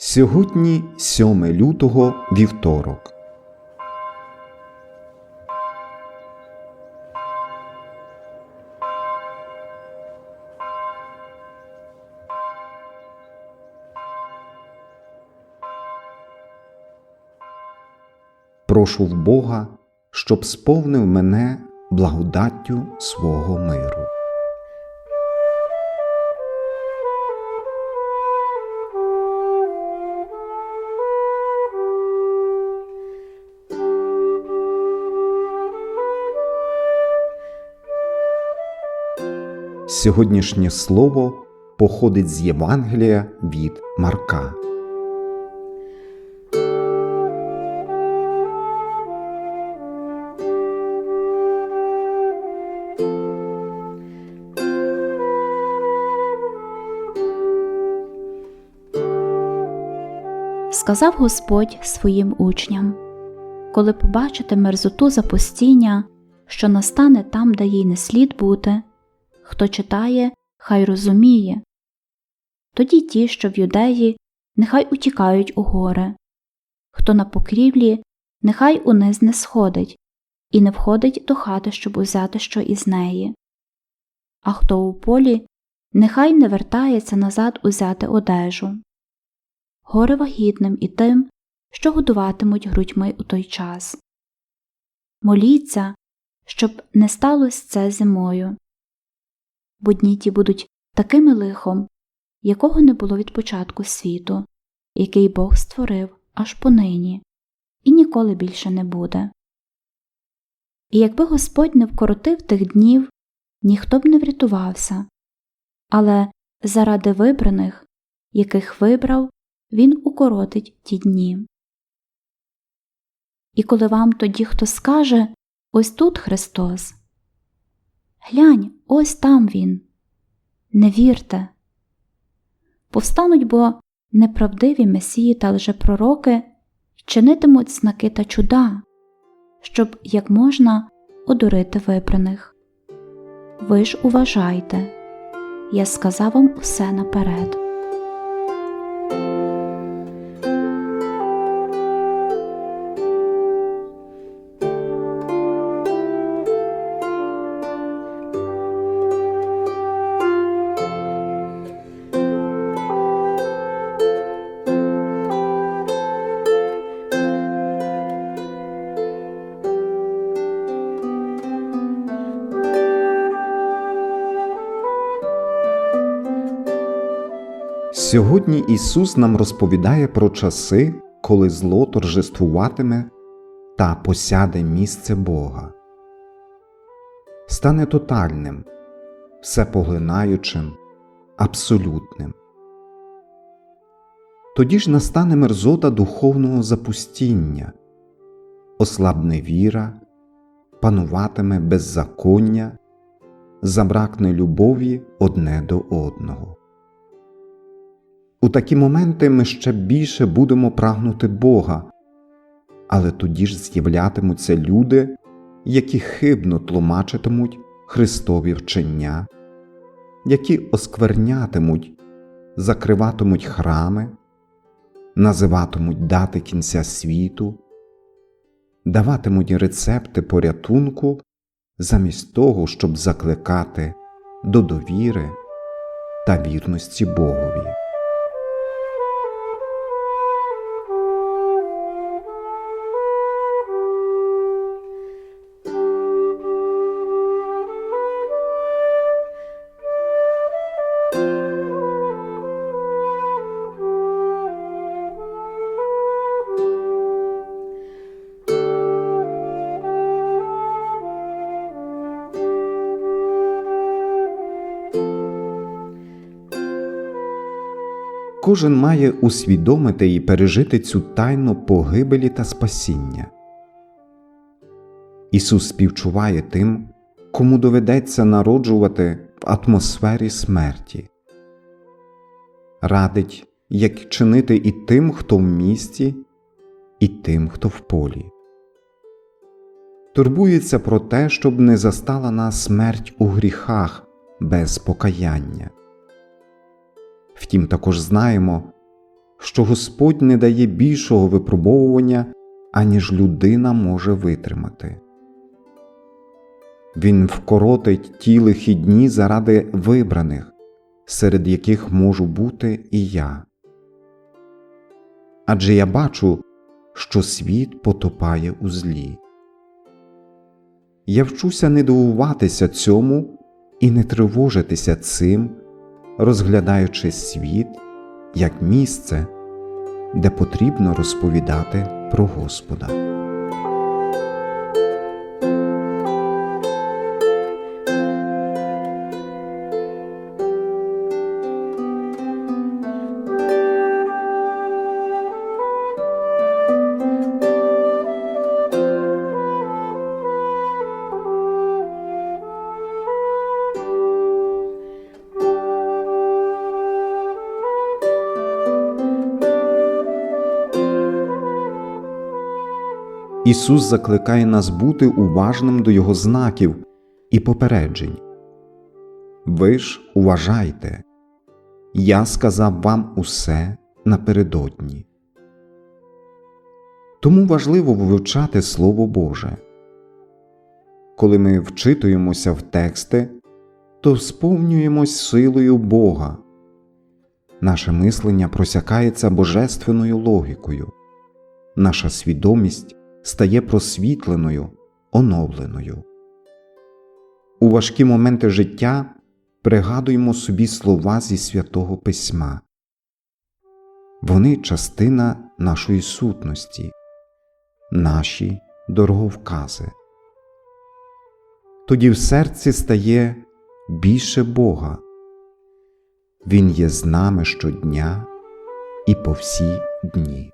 Сьогодні 7 лютого вівторок. Прошу в Бога, щоб сповнив мене благодаттю свого миру. Сьогоднішнє слово походить з Євангелія від Марка. Сказав Господь своїм учням Коли побачите мерзоту запустіння, що настане там, де їй не слід бути, хто читає, хай розуміє. Тоді ті, що в юдеї, нехай утікають у гори, хто на покрівлі, нехай униз не сходить і не входить до хати, щоб узяти що із неї. А хто у полі, нехай не вертається назад узяти одежу горе вагітним і тим, що годуватимуть грудьми у той час. Моліться, щоб не сталося це зимою, бо дні ті будуть такими лихом, якого не було від початку світу, який Бог створив аж понині, і ніколи більше не буде. І якби Господь не вкоротив тих днів, ніхто б не врятувався, але заради вибраних, яких вибрав, він укоротить ті дні. І коли вам тоді хто скаже Ось тут Христос, глянь, ось там Він. Не вірте. Повстануть бо неправдиві месії та лжепророки чинитимуть знаки та чуда, щоб як можна одурити вибраних. Ви ж уважайте, я сказав вам усе наперед. Сьогодні Ісус нам розповідає про часи, коли зло торжествуватиме та посяде місце Бога, стане тотальним, всепоглинаючим, абсолютним. Тоді ж настане мерзота духовного запустіння, ослабне віра, пануватиме беззаконня, забракне любові одне до одного. У такі моменти ми ще більше будемо прагнути Бога, але тоді ж з'являтимуться люди, які хибно тлумачитимуть Христові вчення, які осквернятимуть, закриватимуть храми, називатимуть дати кінця світу, даватимуть рецепти порятунку замість того, щоб закликати до довіри та вірності Богові. Кожен має усвідомити і пережити цю тайну погибелі та спасіння. Ісус співчуває тим, кому доведеться народжувати в атмосфері смерті, радить, як чинити і тим, хто в місті, і тим, хто в полі. Турбується про те, щоб не застала нас смерть у гріхах без покаяння. Втім, також знаємо, що Господь не дає більшого випробовування, аніж людина може витримати. Він вкоротить ті лихі дні заради вибраних, серед яких можу бути і я. Адже я бачу, що світ потопає у злі. Я вчуся не дивуватися цьому і не тривожитися цим, розглядаючи світ як місце, де потрібно розповідати про Господа. Ісус закликає нас бути уважним до Його знаків і попереджень. Ви ж уважайте, я сказав вам усе напередодні. Тому важливо вивчати Слово Боже. Коли ми вчитуємося в тексти, то сповнюємось силою Бога. Наше мислення просякається божественною логікою, наша свідомість стає просвітленою, оновленою. У важкі моменти життя пригадуємо собі слова зі святого Письма. Вони частина нашої сутності, наші дороговкази. Тоді в серці стає більше Бога. Він є з нами щодня і по всі дні.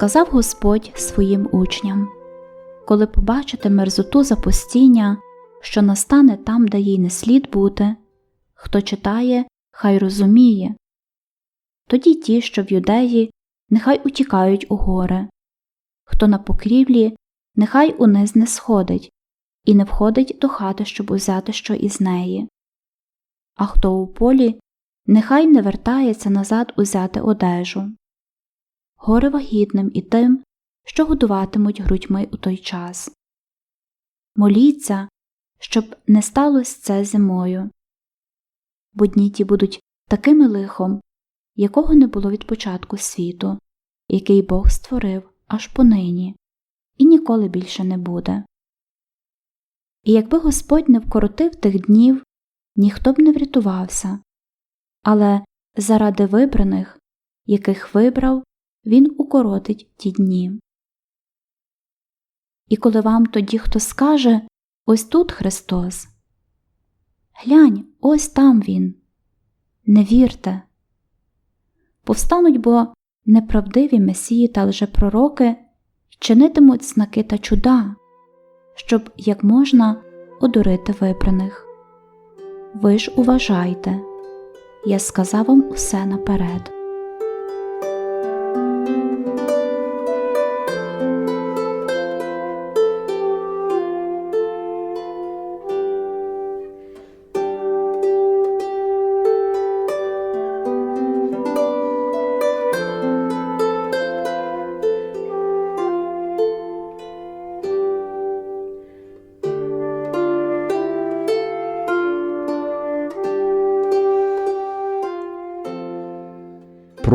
Сказав Господь своїм учням Коли побачите мерзоту запустіння, що настане там, де їй не слід бути, хто читає, хай розуміє. Тоді ті, що в юдеї, нехай утікають у гори, хто на покрівлі, нехай униз не сходить і не входить до хати, щоб узяти що із неї. А хто у полі, нехай не вертається назад узяти одежу горе вагітним і тим, що годуватимуть грудьми у той час. Моліться, щоб не сталося це зимою, бо дні ті будуть такими лихом, якого не було від початку світу, який Бог створив аж понині, і ніколи більше не буде. І якби Господь не вкоротив тих днів, ніхто б не врятувався, але заради вибраних, яких вибрав, він укоротить ті дні. І коли вам тоді хто скаже Ось тут Христос, глянь, ось там Він. Не вірте. Повстануть бо неправдиві месії та лжепророки чинитимуть знаки та чуда, щоб як можна одурити вибраних. Ви ж уважайте, я сказав вам усе наперед.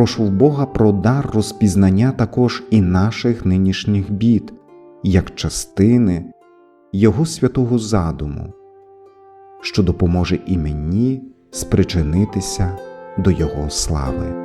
Прошу в Бога про дар розпізнання також і наших нинішніх бід, як частини Його святого задуму, що допоможе і мені спричинитися до Його слави.